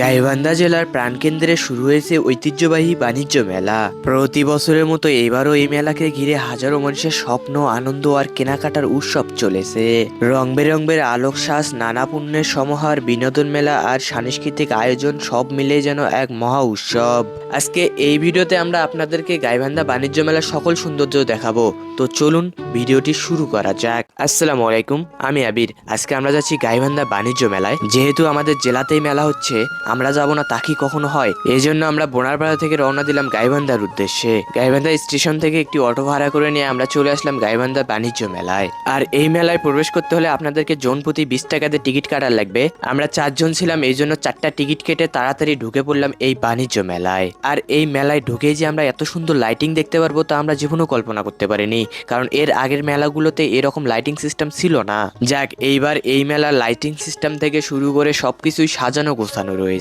গাইবান্ধা জেলার প্রাণকেন্দ্রে শুরু হয়েছে ঐতিহ্যবাহী বাণিজ্য মেলা। প্রতি বছরের মতো এবারও এই মেলাকে ঘিরে হাজারো মানুষের স্বপ্ন, আনন্দ আর কেনাকাটার উৎসব চলেছে। রং বেরঙের আলোক শ্বাস নানা পণ্যের সমাহার, বিনোদন মেলা আর সাংস্কৃতিক আয়োজন সব মিলে যেন এক মহা উৎসব। আজকে এই ভিডিওতে আমরা আপনাদেরকে গাইবান্ধা বাণিজ্য মেলার সকল সৌন্দর্য দেখাবো। তো চলুন ভিডিওটি শুরু করা যাক। আসসালামু আলাইকুম, আমি আবির। আজকে আমরা যাচ্ছি গাইবান্ধা বাণিজ্য মেলায়। যেহেতু আমাদের জেলাতেই মেলা হচ্ছে আমরা যাব না তা কি কখনো হয়? এই জন্য আমরা বোনারপাড়া থেকে রওনা দিলাম গাইবান্ধার উদ্দেশ্যে। গাইবান্ধা স্টেশন থেকে একটি অটো ভাড়া করে নিয়ে আমরা চলে আসলাম গাইবান্ধা বাণিজ্য মেলায়। আর এই মেলায় প্রবেশ করতে হলে আপনাদেরকে জন প্রতি বিশ টাকাতে টিকিট কাটার লাগবে। আমরা চারজন ছিলাম এই জন্য চারটা টিকিট কেটে তাড়াতাড়ি ঢুকে পড়লাম এই বাণিজ্য মেলায়। আর এই মেলায় ঢুকেই যে আমরা এত সুন্দর লাইটিং দেখতে পারব তা আমরা জীবনেও কল্পনা করতে পারিনি। কারণ এর আগের মেলাগুলোতে এরকম লাইটিং সিস্টেম ছিল না। যাক, এইবার এই মেলা লাইটিং সিস্টেম থেকে শুরু করে সবকিছুই সাজানো গোছানো রয়েছে।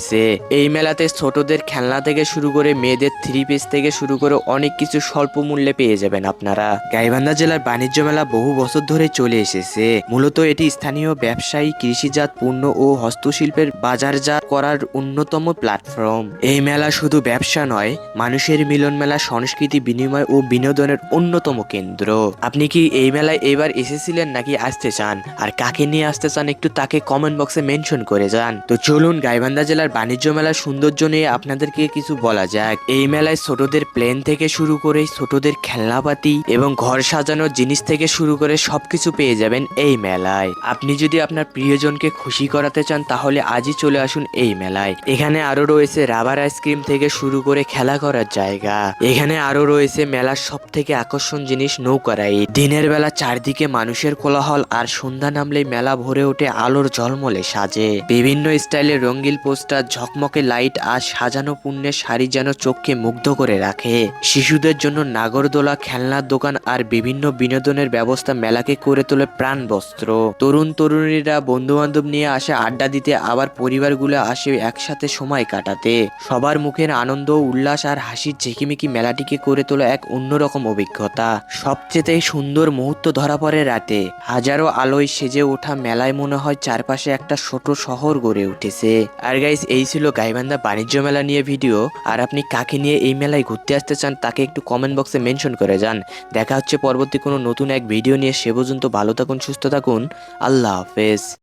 এই মেলাতে ছোটদের খেলনা থেকে শুরু করে মেয়েদের থ্রি পিস থেকে শুরু করে অনেক কিছু স্বল্প মূল্যে পেয়ে যাবেন আপনারা। গাইবান্ধা জেলার বাণিজ্য মেলা বহু বছর ধরে চলে এসেছে। মূলত এটি স্থানীয় ব্যবসায়ী, কৃষিজাত পণ্য ও হস্তশিল্পের বাজারজাত করার অন্যতম প্ল্যাটফর্ম এই মেলা শুধু ব্যবসা নয়, মানুষের মিলন মেলা, সংস্কৃতি বিনিময় ও বিনোদনের অন্যতম কেন্দ্র। আপনি কি এই মেলায় এবার এসেছিলেন নাকি আসতে চান? আর কাকে নিয়ে আসতে চান একটু তাকে কমেন্ট বক্সে মেনশন করে যান। তো চলুন গাইবান্ধা জেলার বাণিজ্য মেলার সৌন্দর্য নিয়ে আপনাদেরকে কিছু বলা যাক। এই মেলায় ছোটদের প্লেন থেকে শুরু করে ছোটদের খেলনাপাতি এবং ঘর সাজানোর জিনিস থেকে শুরু করে সবকিছু পেয়ে যাবেন এই মেলায়। আপনি যদি আপনার প্রিয়জনকে খুশি করাতে চান, তাহলে আজই চলে আসুন এই মেলায়। এখানে আরও রয়েছে রাবার আইসক্রিম থেকে শুরু করে খেলা করার জায়গা। এখানে আরও রয়েছে মেলার সব থেকে আকর্ষণ জিনিস, নৌকা রাইড। দিনের বেলা চারদিকে মানুষের কোলাহল আর সন্ধ্যা নামলেই মেলা ভরে ওঠে আলোর ঝলমলে সাজে। বিভিন্ন স্টাইলের রঙ্গিল পোস্টার ঝকমকে লাইট আর সাজানো পুণ্যের শাড়ি যেন চোখকে মুগ্ধ করে রাখে। শিশুদের জন্য নাগরদোলা, খেলনার দোকান আর বিভিন্ন বিনোদনের ব্যবস্থা মেলাকে করে তোলে প্রাণ বস্ত্র তরুণ তরুণীরা বন্ধু বান্ধব নিয়ে আসে আড্ডা দিতে, আবার পরিবারগুলো আসে একসাথে সময় কাটাতে। সবার মুখের আনন্দ, উল্লাস আর হাসির ঝিকিমিকি মেলাটিকে করে তোলা এক অন্যরকম অভিজ্ঞতা। সবচেয়ে সুন্দর মুহূর্ত ধরা পড়ে রাতে। হাজারো আলোয় সেজে ওঠা মেলায় মনে হয় চারপাশে একটা ছোট শহর গড়ে উঠেছে। আর গাইস এই ছিল গাইবান্ধা বাণিজ্য মেলা নিয়ে ভিডিও আর আপনি কাকে নিয়ে এই মেলায় ঘুরতে আসতে চান, তাকে একটু কমেন্ট বক্সে মেনশন করে যান। দেখা হচ্ছে পরবর্তী কোনো নতুন এক ভিডিও নিয়ে, সে পর্যন্ত ভালো থাকুন, সুস্থ থাকুন। আল্লাহ হাফেজ।